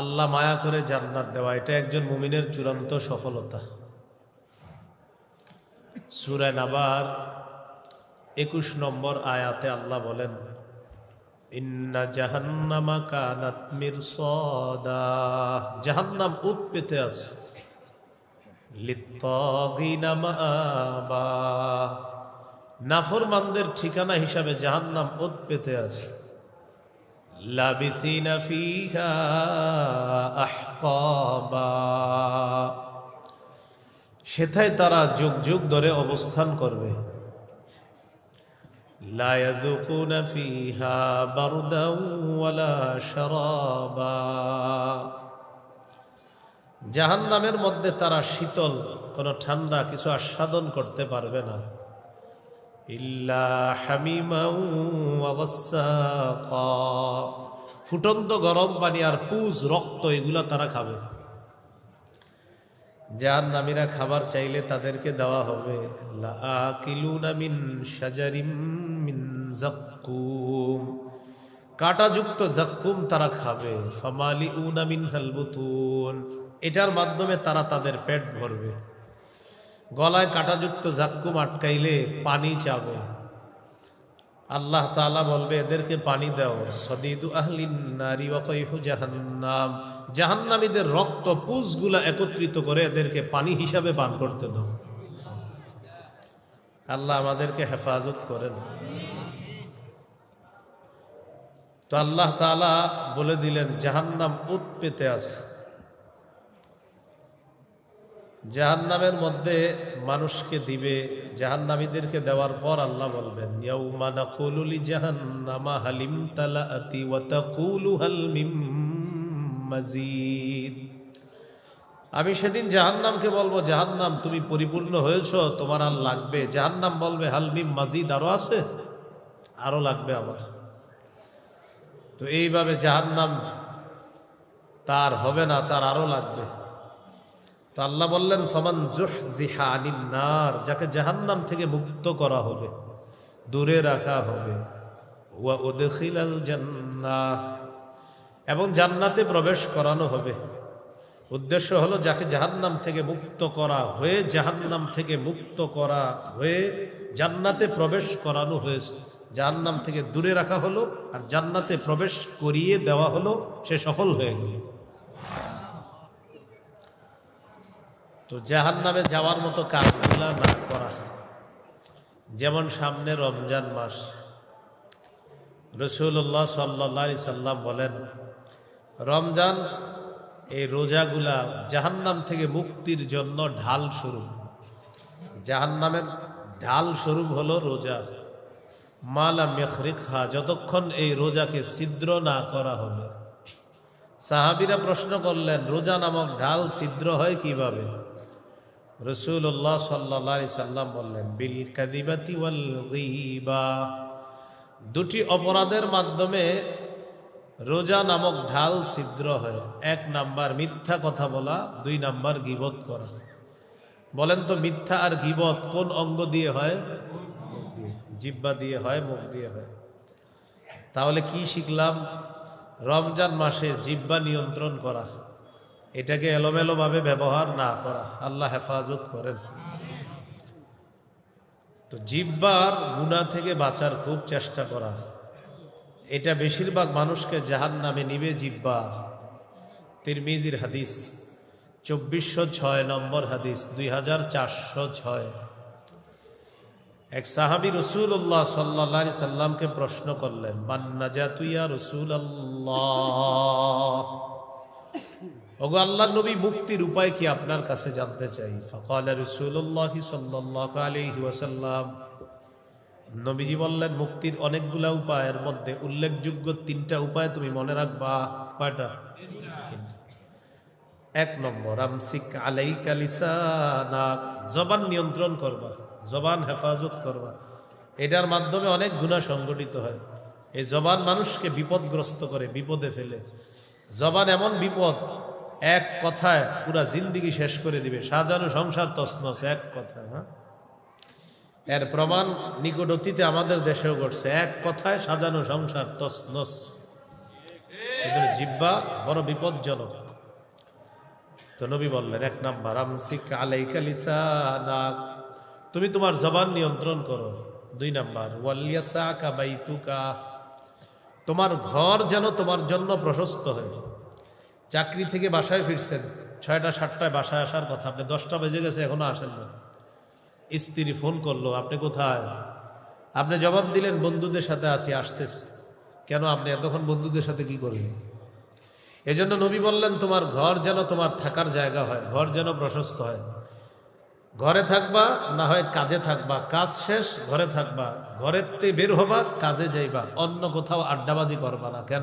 আল্লাহ মায়া করে জান্নাত দেওয়া, এটা একজন মুমিনের চূড়ান্ত সফলতা। সুরায় নাবার একুশ নম্বর আয়াতে আল্লাহ বলেন, ইন্না জাহান্নামা কানাত মিরসাদা। জাহান্নাম উত পেতে আছে। নাফরমানদের ঠিকানা হিসাবে জাহান্নাম উত পেতে আছে। লাবিথিনা ফিহা আহকাবা সেথায় তারা যুগ যুগ ধরে অবস্থান করবে لا يذوقون فيها بردا ولا شرابا জাহান্নামের মধ্যে তারা শীতল কোনো ঠান্ডা কিছু আস্বাদন করতে পারবে না ইল্লা গাসসাকা। ফুটন্ত গরম পানি আর পুজ রক্ত, এগুলো তারা খাবে। যার নামীরা খাবার চাইলে তাদেরকে দেওয়া হবে। কাঁটাযুক্ত জাক্কুম তারা খাবে। ফামালি উনা মিন হালবুতুন এটার মাধ্যমে তারা তাদের পেট ভরবে। গলায় কাঁটাযুক্ত জাক্কুম আটকাইলে পানি চাবে। আল্লাহ তাআলা বলবে, এদেরকে পানি দাও। সদিদু আহলিন নারী জাহান্নাম। জাহান্নামীদের রক্ত, পুজগুলা একত্রিত করে এদেরকে পানি হিসাবে পান করতে দাও। আল্লাহ আমাদেরকে হেফাজত করেন। তো আল্লাহ তাআলা বলে দিলেন, জাহান্নাম উত পেতে আছে। জাহান্নামের মধ্যে মানুষকে দিবে, জাহান্নামীদেরকে দেওয়ার পর আল্লাহ বলবেন লিজাহান্নামা হালিম মাজিদ। আমি সেদিন জাহান্নামকে বলব, জাহান্নাম, তুমি পরিপূর্ণ হয়েছো, তোমার আর লাগবে। জাহান্নাম বলবে হালমিম মাজিদ, আরও আছে? আরও লাগবে আমার। তো এইভাবে জাহান্নাম তার হবে না, তার আরও লাগবে। তো আল্লাহ বললেন, ফমান জিহা আনিন নার যাকে জাহান্নাম থেকে মুক্ত করা হবে, দূরে রাখা হবে। এবং জান্নাতে প্রবেশ করানো হবে। উদ্দেশ্য হলো, যাকে জাহান্নাম থেকে মুক্ত করা হয়ে, জাহান্নাম থেকে মুক্ত করা হয়ে জান্নাতে প্রবেশ করানো হয়েছে। জাহান্নাম থেকে দূরে রাখা হলো, আর জান্নাতে প্রবেশ করিয়ে দেওয়া হলো, সে সফল হয়ে গেল। তো জাহান নামে যাওয়ার মতো কাজগুলা না করা। যেমন সামনে রমজান মাস। রসুল্লাহ সাল্লা সাল্লাম বলেন, রমজান এই রোজাগুলা জাহান্নাম থেকে মুক্তির জন্য ঢাল স্বরূপ। জাহান্নামের ঢাল স্বরূপ হলো রোজা। মালা মেখরিখা যতক্ষণ এই রোজাকে ছিদ্র না করা হবে। সাহাবিরা প্রশ্ন করলেন, রোজা নামক ঢাল ছিদ্র হয় কীভাবে? রসুল্লাহ সাল্লা সাল্লাম বললেন, বিল কাদিবাতি দুটি অপরাধের মাধ্যমে রোজা নামক ঢাল ছিদ্র হয়। এক নাম্বার মিথ্যা কথা বলা, দুই নাম্বার গিবত করা। বলেন তো, মিথ্যা আর গিবত কোন অঙ্গ দিয়ে হয়? জিব্বা দিয়ে হয়, মুখ দিয়ে হয়। তাহলে কি শিখলাম? রমজান মাসে জিব্বা নিয়ন্ত্রণ করা। এটাকে এলোমেলোভাবে ব্যবহার না করা। আল্লাহ হেফাজত করেন। তো জিব্বার গুণা থেকে বাঁচার খুব চেষ্টা করা। এটা বেশিরভাগ মানুষকে জাহান নামে নিবে জিব্বা। তিরমিজির হাদিস, চব্বিশশো ছয় নম্বর হাদিস, দুই হাজার চারশো ছয়। এক সাহাবি রসুল্লাহ সাল্লা সাল্লামকে প্রশ্ন করলেন মান্না জাতুইয়া রসুল আল্লাহ ওগো আল্লাহ নবী মুক্তির উপায় কি আপনার কাছে জানতে চাই? ফকাল রসুল্লাহ সাল্লাহ আলহি নবীজি বললেন, মুক্তির অনেকগুলা উপায়ের মধ্যে উল্লেখযোগ্য তিনটা উপায় তুমি মনে রাখবা। কয়টা? এক নম্বর, আমসিক আলাইকা লিসানাক। জবান নিয়ন্ত্রণ করবা, জবান হেফাজত করবা। এটার মাধ্যমে অনেক গুণা সংগঠিত হয়। এই জবান মানুষকে বিপদগ্রস্ত করে, বিপদে ফেলে। জবান এমন বিপদ এক কথায় পুরা জিন্দিগি শেষ করে দিবে। সাজানো সংসার তসনস এক কথা হ্যাঁ? এর প্রমাণ নিকট অতীতে আমাদের দেশেও ঘটছে। এক কথায় সাজানো সংসার তসনস এদের জিব্বা বড় বিপজ্জনক। তো নবী বললেন, এক নাম্বার তুমি তোমার জবান নিয়ন্ত্রণ করো। দুই নাম্বার, ওয়ালিয়াসাকা বাইতুকা। তোমার ঘর যেন তোমার জন্য প্রশস্ত হয়। চাকরি থেকে বাসায় ফিরছেন, ছয়টা, সাতটায় বাসায় আসার কথা, আপনি দশটা বেজে গেছে, এখনও আসেন না। স্ত্রী ফোন করল, আপনি কোথায়? আপনি জবাব দিলেন, বন্ধুদের সাথে আসি আসতেছি। কেন আপনি এতক্ষণ বন্ধুদের সাথে কি করবেন এজন্য নবী বললেন, তোমার ঘর যেন তোমার থাকার জায়গা হয়, ঘর যেন প্রশস্ত হয়। ঘরে থাকবা, না হয় কাজে থাকবা। কাজ শেষ, ঘরে থাকবা। ঘরের বের হবা, কাজে যাইবা। অন্য কোথাও আড্ডাবাজি করবা না। কেন?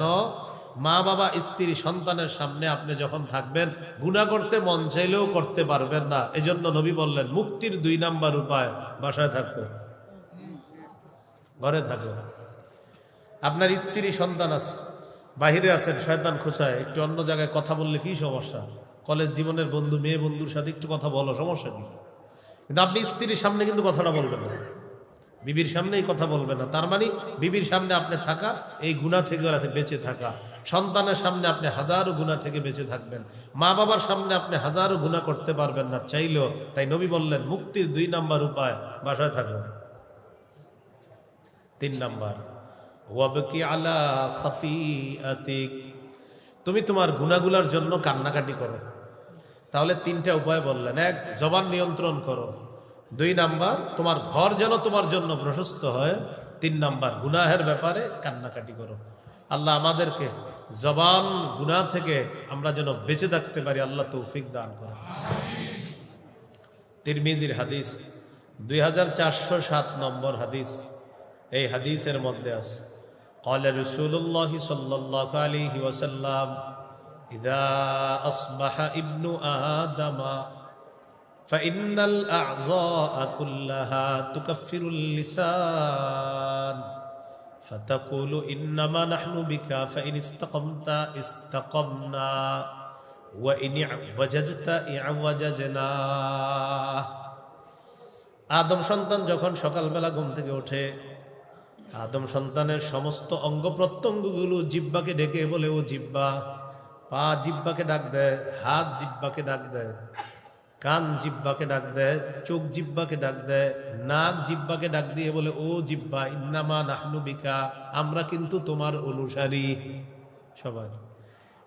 মা বাবা, স্ত্রী, সন্তানের সামনে আপনি যখন থাকবেন গুণা করতে মন চাইলেও করতে পারবেন না। এজন্য নবী বললেন, মুক্তির দুই নাম্বার উপায়, বাসায় থাকব ঘরে থাকো। আপনার স্ত্রী, সন্তান আছে, বাহিরে আছেন, শয়তান খোঁচায়, একটু অন্য জায়গায় কথা বললে কি সমস্যা? কলেজ জীবনের বন্ধু, মেয়ে বন্ধুর সাথে একটু কথা বলো, সমস্যা কি? কিন্তু আপনি স্ত্রীর সামনে কিন্তু কথাটা বলবেন না। বিবির সামনে এই কথা বলবে না। তার মানে বিবির সামনে আপনি থাকা, এই গুণা থেকে বেঁচে থাকা। সন্তানের সামনে আপনি হাজারো গুণা থেকে বেঁচে থাকবেন। মা বাবার সামনে আপনি হাজারো গুণা করতে পারবেন না চাইলেও। তাই নবী বললেন, মুক্তির দুই নাম্বার উপায়, বাসায় থাকো। তিন নাম্বার, ওয়াবকি তুমি তোমার গুনাগুলার জন্য কান্নাকাটি করো। তাহলে তিনটা উপায় বললেন। এক, জবান নিয়ন্ত্রণ করো। দুই নাম্বার তোমার ঘর যেন তোমার জন্য প্রশস্ত হয় তিন নাম্বার গুনাহের ব্যাপারে কান্নাকাটি করো আল্লাহ আমাদেরকে জবান গুনাহ থেকে আমরা যেন বেঁচে থাকতে পারি আল্লাহ তৌফিক দান করে তিরমিজির হাদিস দুই হাজার চারশো সাত নম্বর হাদিস এই হাদিসের মধ্যে আছে قال رسول الله صلى الله عليه وسلم إذا أصبح ابن آدم فإن الأعضاء كلها تكفر اللسان فتقول إنما نحن بك فإن استقمت استقمنا وإن اعوججت اعوججنا আদম সন্তান যখন সকালবেলা ঘুম থেকে ওঠে আদম সন্তানের সমস্ত অঙ্গ প্রত্যঙ্গগুলো জিব্বাকে ডেকে বলে ও জিব্বা পা জিব্বাকে ডাক দেয় হাত জিব্বাকে ডাক দেয় কান জিব্বাকে ডাক দেয়, চোখ জিব্বাকে ডাক দেয়, নাক জিব্বাকে ডাক দিয়ে বলে, ও জিব্বা, ইন্নামা নাহনুবিকা আমরা কিন্তু তোমার অনুসারী। সবাই।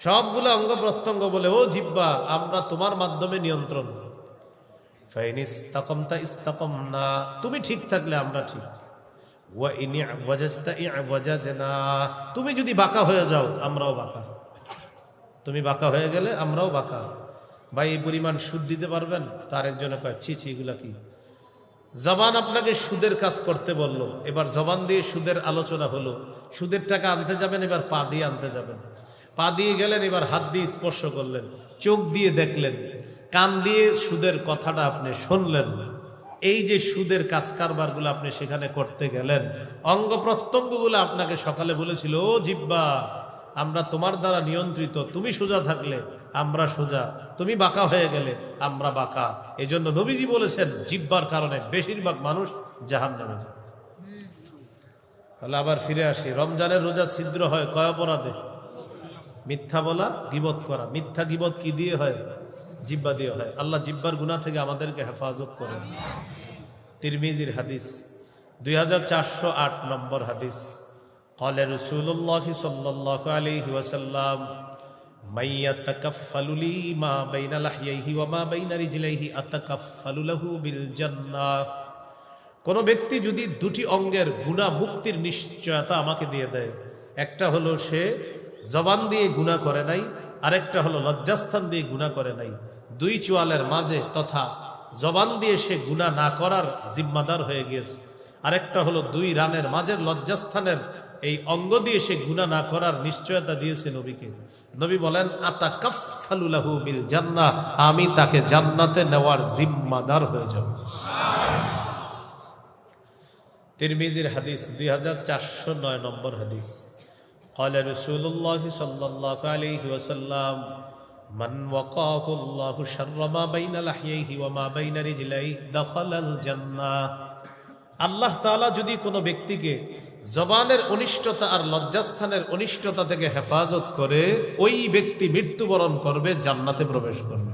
সবগুলো অঙ্গ প্রত্যঙ্গ বলে, ও জিব্বা, আমরা তোমার মাধ্যমে নিয়ন্ত্রণ না তুমি ঠিক থাকলে আমরা ঠিক। তুমি যদি বাঁকা হয়ে যাও, আমরাও বাঁকা। তুমি বাঁকা হয়ে গেলে আমরাও বাঁকা। ভাই, এই পরিমাণ সুদ দিতে পারবেন? তার একজনে কয়, ছি ছি, এগুলা কি? জবান আপনাকে সুদের কাজ করতে বলল। এবার জবান দিয়ে সুদের আলোচনা হলো। সুদের টাকা আনতে যাবেন, এবার পা দিয়ে আনতে যাবেন। পা দিয়ে গেলেন, এবার হাত দিয়ে স্পর্শ করলেন। চোখ দিয়ে দেখলেন। কান দিয়ে সুদের কথাটা আপনি শুনলেন। এই যে সুদের কাজ কারবারগুলো আপনি সেখানে করতে গেলেন, অঙ্গ প্রত্যঙ্গগুলো আপনাকে সকালে বলেছিল, ও জিব্বা, আমরা তোমার দ্বারা নিয়ন্ত্রিত, তুমি সোজা থাকলে আমরা সোজা তুমি বাঁকা হয়ে গেলে আমরা বাঁকা এই জন্য নবীজি বলেছেন জিব্বার কারণে বেশিরভাগ মানুষ জাহান নামে যায় তাহলে আবার ফিরে আসি রমজানের রোজা ছিদ্র হয় কয় অপরাধে মিথ্যা বলা গিবত করা মিথ্যা গিবত কি দিয়ে হয় জিব্বা দিয়ে হয় আল্লাহ জিব্বার গুণা থেকে আমাদেরকে হেফাজত করেন তিরমিজির হাদিস দুই নম্বর হাদিস قال رسول الله صلى الله عليه وسلم কোন ব্যক্তি যদি দুটি অঙ্গের গুণা মুক্তির নিশ্চয়তা আমাকে দিয়ে দেয়, একটা হলো সে জবান দিয়ে গুণা করে নাই, আরেকটা হলো লজ্জাস্থান দিয়ে গুণা করে নাই। দুই চোয়ালের মাঝে তথা জবান দিয়ে সে গুণা না করার জিম্মাদার হয়ে গিয়েছে। আরেকটা হলো দুই রানের মাঝের লজ্জাস্থানের এই অঙ্গ দিয়ে সে গুণা না করার নিশ্চয়তা দিয়েছে নবীকে। নবী বলেন আতা কাফালুলাহু বিল জান্নাহ আমি তাকে জান্নাতে নেওয়ার জিম্মাদার হয়ে যাব তিরমিজির হাদিস দুই হাজার চারশো নয় নম্বর হাদিস قال رسول الله صلى الله عليه وسلم من وقاه الله شر ما بين لحييه وما بين رجليه دخل الجنة আল্লাহ তাআলা যদি কোনো ব্যক্তিকে জবানের অনিষ্টতা আর লজ্জাস্থানের অনিষ্টতা থেকে হেফাজত করে ওই ব্যক্তি মৃত্যুবরণ করবে, জান্নাতে প্রবেশ করবে।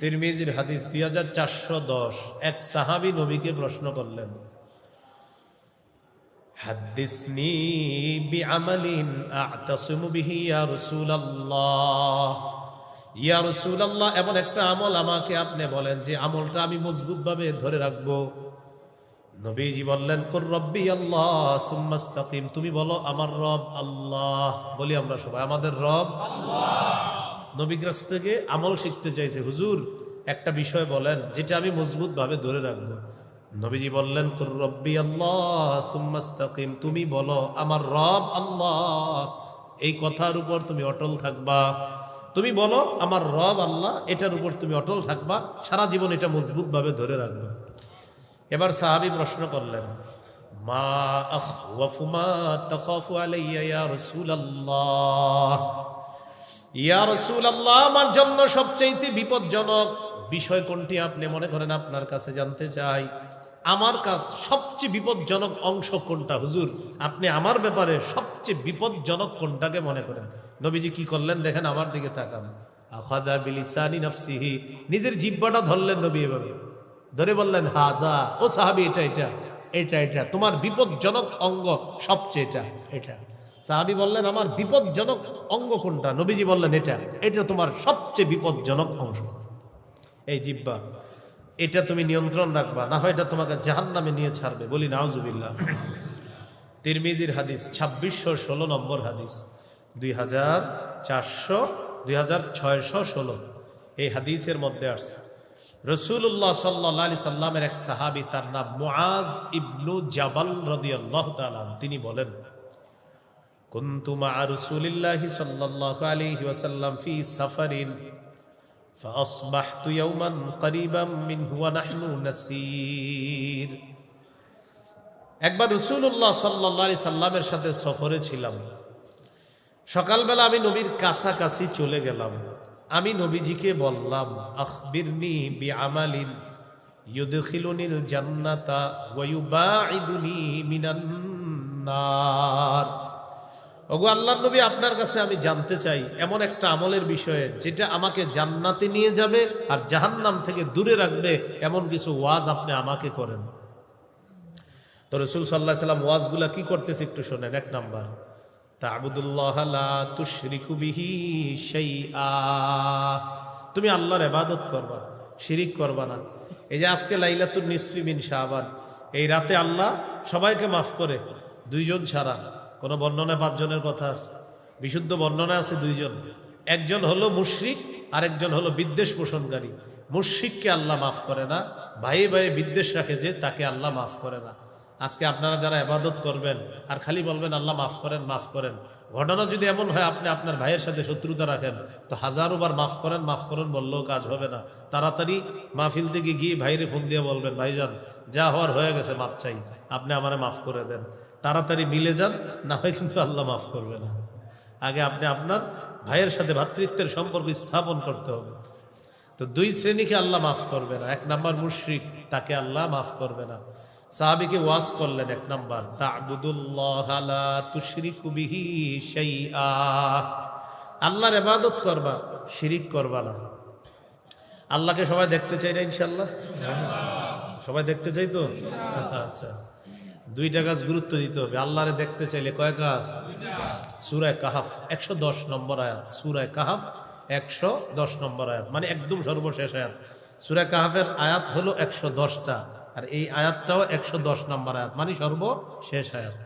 তিরমিজির হাদিস দুই হাজার চারশো দশ, এক সাহাবি নবীকে প্রশ্ন করলেন এমন একটা আমল আমাকে আপনি বলেন যে আমলটা আমি মজবুতভাবে ধরে রাখব। নবীজি বললেন, কুর রব্বি আল্লাহ, সুম্মা ইস্তাকিম। তুমি বলো, আমার রব আল্লাহ। বলি আমরা সবাই, আমাদের রব নবী কাছ থেকে আমল শিখতে চাইছে। হুজুর, একটা বিষয় বলেন, যেটা আমি মজবুত ভাবে ধরে রাখব। নবীজি বললেন, কুর রব্বি আল্লাহ, সুম্মা ইস্তাকিম। তুমি বলো, আমার রব আল্লাহ। এই কথার উপর তুমি অটল থাকবা। তুমি বলো, আমার রব আল্লাহ। এটার উপর তুমি অটল থাকবা। সারা জীবন এটা মজবুত ভাবে ধরে রাখবা। এবার সাহাবি প্রশ্ন করলেন, মা আখওয়াফু মা তাখাফু আলাইয়া ইয়া রাসূলুল্লাহ? ইয়া রাসূলুল্লাহ, আমার জন্য সবচেয়ে বিপজ্জনক বিষয় কোনটি আপনি মনে করেন আপনার কাছে জানতে চাই? আমার কাছ সবচেয়ে বিপজ্জনক অংশ কোনটা? হুজুর, আপনি আমার ব্যাপারে সবচেয়ে বিপজ্জনক কোনটাকে মনে করেন? নবীজি কি করলেন? দেখেন আমার দিকে তাকান। আখাদা বিলিসানি নাফসিহি। নিজের জিব্বাটা ধরলেন নবী এভাবে। ধরে বললেন হা হাজা, ও সাহাবি, এটা এটা এটা এটা, তোমার বিপজ্জনক অঙ্গ সবচেয়ে এটা এটা। সাহাবি বললেন, আমার বিপজ্জনক অঙ্গ কোনটা? নবীজি বললেন, এটা এটা তোমার সবচেয়ে বিপজ্জনক অংশ। এই জিব্বা, এটা তুমি নিয়ন্ত্রণ রাখবা, না হয় এটা তোমাকে জাহান নামে নিয়ে ছাড়বে। বলি, নাউজুবিল্লাহ। তিরমিজির হাদিস, ছাব্বিশশো ষোলো নম্বর হাদিস, দুই হাজার চারশো, দুই হাজার ছয়শো ষোলো। এই হাদিসের মধ্যে আসছে রসুল্লাহ সাল্লাহ আলি সাল্লামের এক সাহাবি তার নাম মুআজ ইবনু জাবাল রদিয়াল্লাহ তাআলা তিনি বলেন كنت مع رسول الله صلى الله عليه وسلم في سفر فأصبحت يوما قريبا منه ونحن نسير একবার রসুল্লাহ সাল্লি সাল্লামের সাথে সফরে ছিলাম সকালবেলা আমি নবীর কাছাকাছি চলে গেলাম আমি নবীজিকে বললাম, আখবিরনি বি আমালিন ইউদখিলুনিল জান্নাতা ওয়া ইউবাইদুনি মিনান নার। ওগো আল্লাহ নবী, আপনার কাছে আমি জানতে চাই এমন একটা আমলের বিষয়ে যেটা আমাকে জান্নাতে নিয়ে যাবে আর জাহান্নাম থেকে দূরে রাখবে এমন কিছু ওয়াজ আপনি আমাকে করেন। তো রসুল সাল্লাহ সাল্লাম ওয়াজগুলা কি করতেছে একটু শোনেন, এক নাম্বার। তুমি আল্লাহর এবাদত করবা, শিরিক করবা না। এই যে আজকে লাইলাতুন নিসফি মিন শাবান, এই রাতে আল্লাহ সবাইকে মাফ করে, দুইজন ছাড়া। কোনো বর্ণনায় পাঁচজনের কথা আছে, বিশুদ্ধ বর্ণনা আছে দুইজন। একজন হলো মুশরিক, আরেকজন হলো বিদ্বেষ পোষণকারী। মুশরিককে আল্লাহ মাফ করে না ভাই ভাই বিদ্বেষ রাখে যে তাকে আল্লাহ মাফ করে না। আজকে আপনারা যারা এবাদত করবেন আর খালি বলবেন, আল্লাহ মাফ করেন মাফ করেন। ঘটনা যদি এমন হয়, আপনি আপনার ভাইয়ের সাথে শত্রুতা রাখেন, তো হাজারো বার মাফ করেন মাফ করেন বললেও কাজ হবে না। তাড়াতাড়ি মাহফিল থেকে গিয়ে ভাইরে ফোন দিয়ে বলবেন, ভাইজান, যা হওয়ার হয়ে গেছে মাফ চাই। আপনি আমারে মাফ করে দেন। তাড়াতাড়ি মিলে যান, না হয় কিন্তু আল্লাহ মাফ করবে না। আগে আপনি আপনার ভাইয়ের সাথে ভ্রাতৃত্বের সম্পর্ক স্থাপন করতে হবে। তো দুই শ্রেণীকে আল্লাহ মাফ করবে না। এক নাম্বার মুশরিক, তাকে আল্লাহ মাফ করবে না। সাহাবিকে ওয়াজ করলেন এক নাম্বার আল্লাহর ইবাদত করবা, শিরিক করবা না। আল্লাহকে সবাই দেখতে চাই না ইনশাআল্লাহ? সবাই দেখতে চাই তো? আচ্ছা। দুইটা কাজ গুরুত্ব দিতে হবে। আল্লাহরে দেখতে চাইলে কয় কাজ সুরায় কাহাফ, একশো দশ নম্বর আয়াত। সুরায় কাহাফ, একশো দশ নম্বর আয়াত। মানে একদম সর্বশেষ আয়াত। সুরায় কাহাফের আয়াত হলো একশো দশটা। আর এই আয়াতটাও একশো দশ নম্বর আয়াত মানে সর্বশেষ আয়াত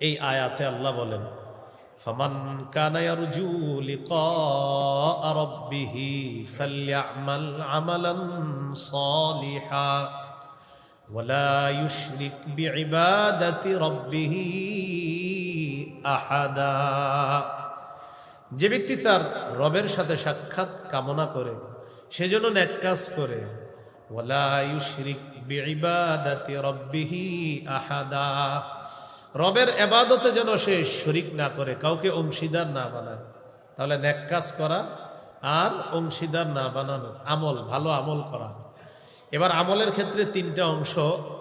এই আয়াতে আল্লাহ বলেন فمن كان يرجو لقاء ربه فليعمل عملا صالحا ولا يشرك بعبادة ربه أحدا যে ব্যক্তি তার রবের সাথে সাক্ষাৎ কামনা করে সেজন্য ন্যাক কাজ করে ওয়ালা ইউশরিক বিইবাদাতি রাব্বিহি আহাদা রবের এবাদতে যেন সে শরিক না করে, কাউকে অংশীদার না বানায়। তাহলে ন্যাক কাজ করা আর অংশীদার না বানানো, আমল, ভালো আমল করা। এবার আমলের ক্ষেত্রে তিনটা অংশ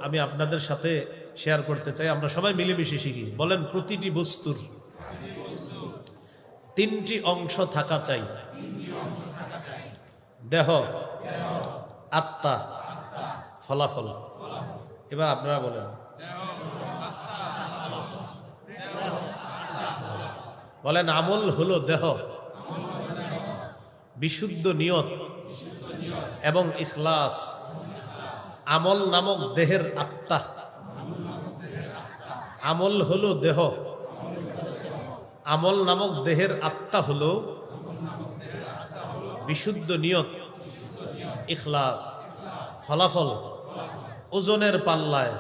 আমি আপনাদের সাথে শেয়ার করতে চাই, আমরা সবাই মিলেমিশে শিখি। বলেন, প্রতিটি বস্তুর তিনটি অংশ থাকা চাই। দেহ আত্মা। ফলাফল। এবার আপনারা বলেন। বলেন, আমল হলো দেহ। বিশুদ্ধ নিয়ত এবং ইখলাস। আমল নামক দেহের আত্মা। আমল হলো দেহ। আমল নামক দেহের আত্মা হলো বিশুদ্ধ নিয়ত ইখলাস ফলাফল ওজনের পাল্লায়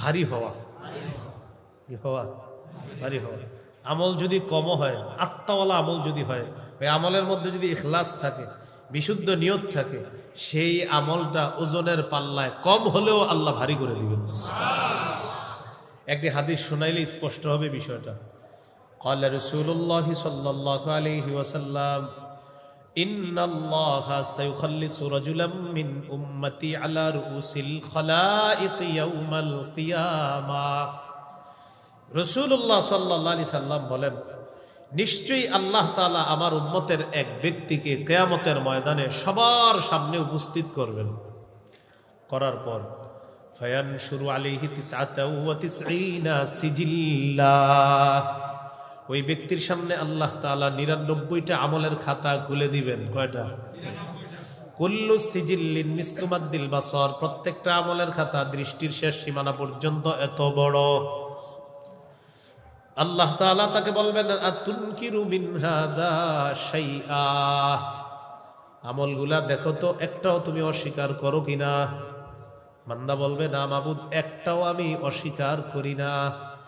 ভারী হওয়া কি হওয়া ভারী হওয়া আমল যদি কম হয় আত্মাওয়ালা আমল যদি হয় ওই আমলের মধ্যে যদি ইখলাস থাকে বিশুদ্ধ নিয়ত থাকে সেই আমলটা ওজনের পাল্লায় কম হলেও আল্লাহ ভারী করে দিবেন একটি হাদিস শোনাইলে স্পষ্ট হবে বিষয়টা قال رسول الله صلى الله عليه وسلم বলেন, নিশ্চয়ই আল্লাহ তালা আমার উম্মতের এক ব্যক্তিকে কেয়ামতের ময়দানে সবার সামনে উপস্থিত করবেন। করার পর ফয়ান শুরু আলিহি সিজিল্লা ওই ব্যক্তির সামনে আল্লাহ তালা নিরানব্বইটা আমলের খাতা খুলে দিবেন। কয়টা? কুল্লু সিজিল্লিন মিসলুমাদ্দিল বাসর। প্রত্যেকটা আমলের খাতা দৃষ্টির শেষ সীমানা পর্যন্ত এত বড়। আল্লাহ তাআলা তাকে বলবেন আমলগুলা দেখো তো, একটাও তুমি অস্বীকার করো কিনা? মান্দা বলবে, না মাবুদ, একটাও আমি অস্বীকার করি না।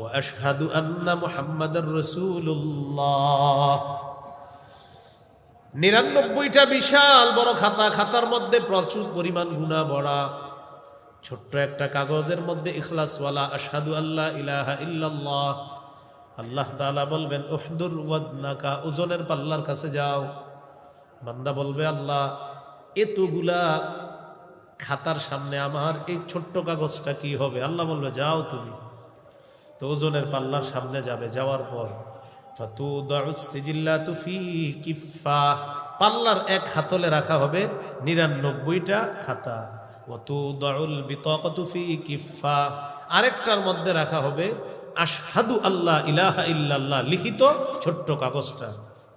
ওয়া আশহাদু আন্না মুহাম্মাদার রাসূলুল্লাহ নিরানব্বইটা বিশাল বড় খাতা, খাতার মধ্যে প্রচুর পরিমাণ গুণা বড়া ছোট্ট একটা কাগজের মধ্যে ইখলাসওয়ালা আসাদু আল্লাহ ইলাহা ইল্লাল্লাহ। আল্লাহ তাআলা বলবেন, উহদুর ওয়াজনাকা, ওজনের পাল্লার কাছে যাও। বান্দা বলবে, আল্লাহ, এতগুলা খাতার সামনে আমার এই ছোট্ট কাগজটা কি হবে? আল্লাহ বলবে, যাও তুমি। তো ওজনের পাল্লার সামনে যাবে, যাওয়ার পর। পাল্লার এক হাতলে রাখা হবে নিরানব্বইটা খাতা। অতু দরুল বিতকুফি কিফা। আরেকটার মধ্যে রাখা হবে আশহাদু আল্লাহ ইলাহা ইল্লাল্লাহ লিখিত ছোট্ট কাগজটা।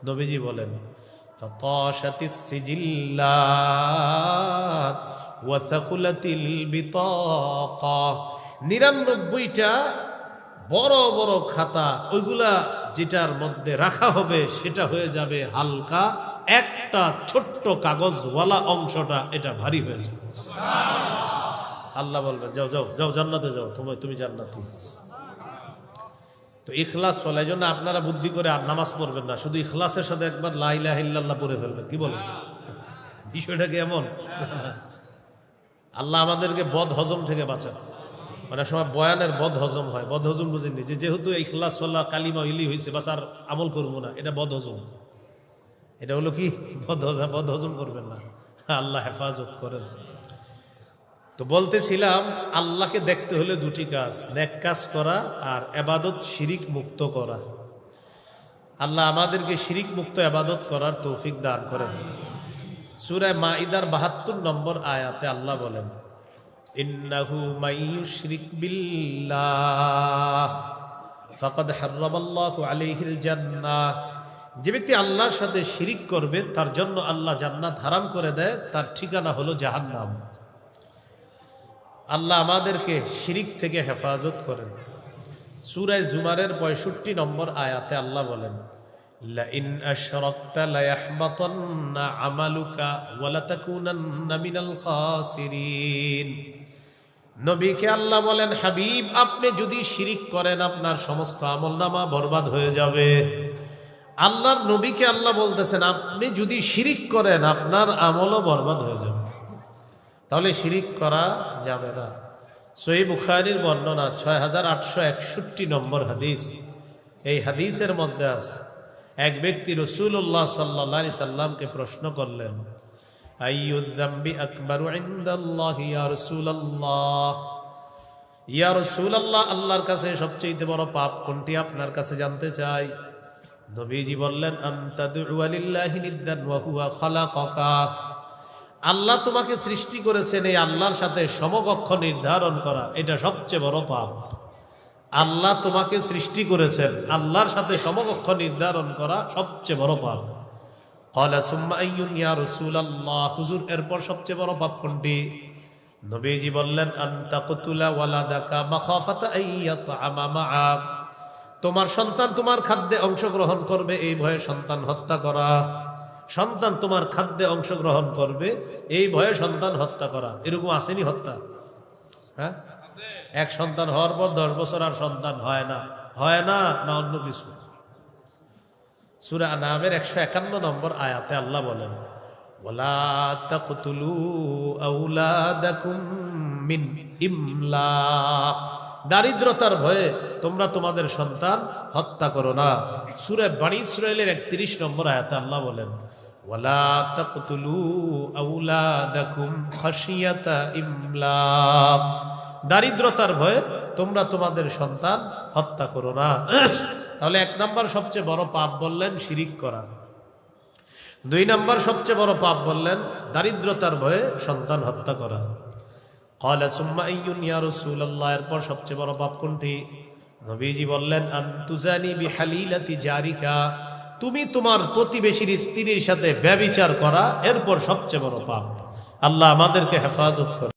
নবীজি বলেন নিরানব্বইটা বড় বড় খাতা, ওইগুলা যেটার মধ্যে রাখা হবে, সেটা হয়ে যাবে হালকা একটা ছোট্ট কাগজওয়ালা অংশটা, এটা ভারী হয়ে যাবে। আল্লাহ বলবেন, যাও যাও যাও জান্নাতে যাও তুমি তুমি জান্নাতি। তো ইখলাস চলে এই জন্য আপনারা বুদ্ধি করে আর নামাজ পড়বেন না, শুধু ইখলাসের সাথে একবার লাইলাহ ইল্লাল্লাহ পড়ে ফেলবেন, কি বলেন? বিষয়টা কি এমন? আল্লাহ আমাদেরকে বদ হজম থেকে বাঁচান। অনেক সময় বয়ানের বদ হজম হয়, বদ হজম বুঝেননি যে যেহেতু ইখলাস সাল্লাহ কালিমা ইলি হয়েছে বাস আর আমল করব না, এটা বদ হজম। এটা হলো কি? বদ হজম বদ হজম করবেন না। আল্লাহ হেফাজত করেন। তো বলতেছিলাম, আল্লাহকে দেখতে হলে দুটি কাজ, নেক কাজ করা আর এবাদত শিরিক মুক্ত করা। আল্লাহ আমাদেরকে শিরিক মুক্ত এবাদত করার তৌফিক দান করেন। সুরায় মাইদার বাহাত্তর নম্বর আয়াতে আল্লাহ বলেন ইন্নাহু মাইয়ুশরিক বিল্লাহ ফাকাদ হাররামাল্লাহু আলাইহিল জান্নাহ যে ব্যক্তি আল্লাহর সাথে শিরিক করবে তার জন্য আল্লাহ জান্নাত হারাম করে দেয় তার ঠিকানা হলো জাহান্নাম আল্লাহ আমাদেরকে শিরিক থেকে হেফাজত করেন সুরায় জুমারের পঁয়ষট্টি নম্বর আয়াতে আল্লাহ বলেন لئن أشركت ليحبطن عملك ولتكونن من الخاسرين নবীকে আল্লাহ বলেন, হাবিব, আপনি যদি শিরিক করেন, আপনার সমস্ত আমল নামা বরবাদ হয়ে যাবে। আল্লাহর নবীকে আল্লাহ বলতেছেন, আপনি যদি শিরিক করেন, আপনার আমলও বরবাদ হয়ে যাবে। তাহলে শিরিক করা যাবে না। সই বুখারির বর্ণনা, ছয় হাজার আটশো একষট্টি নম্বর হাদিস। এই হাদিসের মধ্যে আছে এক ব্যক্তি রসুল্লাহ সাল্লা সাল্লামকে প্রশ্ন করলেন আইয়ুদ্দাম্বি আকবরু ইনদাল্লাহ ইয়া রাসূলুল্লাহ ইয়া রাসূলুল্লাহ আল্লাহর কাছে সবচেয়ে বড় পাপ কোনটি আপনার কাছে জানতে চাই? নবীজি বললেন আল্লাহ তোমাকে সৃষ্টি করেছেন এই আল্লাহর সাথে সমকক্ষ নির্ধারণ করা, এটা সবচেয়ে বড় পাপ। আল্লাহ তোমাকে সৃষ্টি করেছেন, আল্লাহর সাথে সমকক্ষ নির্ধারণ করা সবচেয়ে বড় পাপ। কলা সুম্মা ইয়া রাসূলুল্লাহ হুজুর এরপর সবচেয়ে বড় পাপ কোনটি? নবীজি বললেন আনতা কতুলা ওয়ালাদাকা মাখাফাতা আইয়াতআমা মাআক। তোমার সন্তান তোমার খাদ্যে অংশগ্রহণ করবে এই ভয়ে সন্তান হত্যা করা। সন্তান তোমার খাদ্যে অংশগ্রহণ করবে এই ভয়ে সন্তান হত্যা করা। এরকম আসেনি হত্যা? হ্যাঁ? এক সন্তান হওয়ার পর দশ বছর আর সন্তান হয় না। হয় না না অন্য কিছু? সুরা নামের একশো একান্ন নম্বর আয়াতে আল্লাহ বলেন ওলা দারিদ্রতার ভয়ে তোমরা তোমাদের সন্তান হত্যা করো না। সুরে বাণী ইসরায়েলের একত্রিশ নম্বর আয়াতে আল্লাহ বলেন দারিদ্রতার ভয়ে তোমরা তোমাদের সন্তান হত্যা করো না। তাহলে এক নাম্বার সবচেয়ে বড় পাপ বললেন শিরিক করা। দুই নাম্বার সবচেয়ে বড় পাপ বললেন দারিদ্রতার ভয়ে সন্তান হত্যা করা। এরপর সবচেয়ে বড় পাপ কোনটি? নবীজি বললেন জারিকা, তুমি তোমার প্রতিবেশীর স্ত্রীর সাথে ব্যভিচার করা, এরপর সবচেয়ে বড় পাপ। আল্লাহ আমাদেরকে হেফাজত করে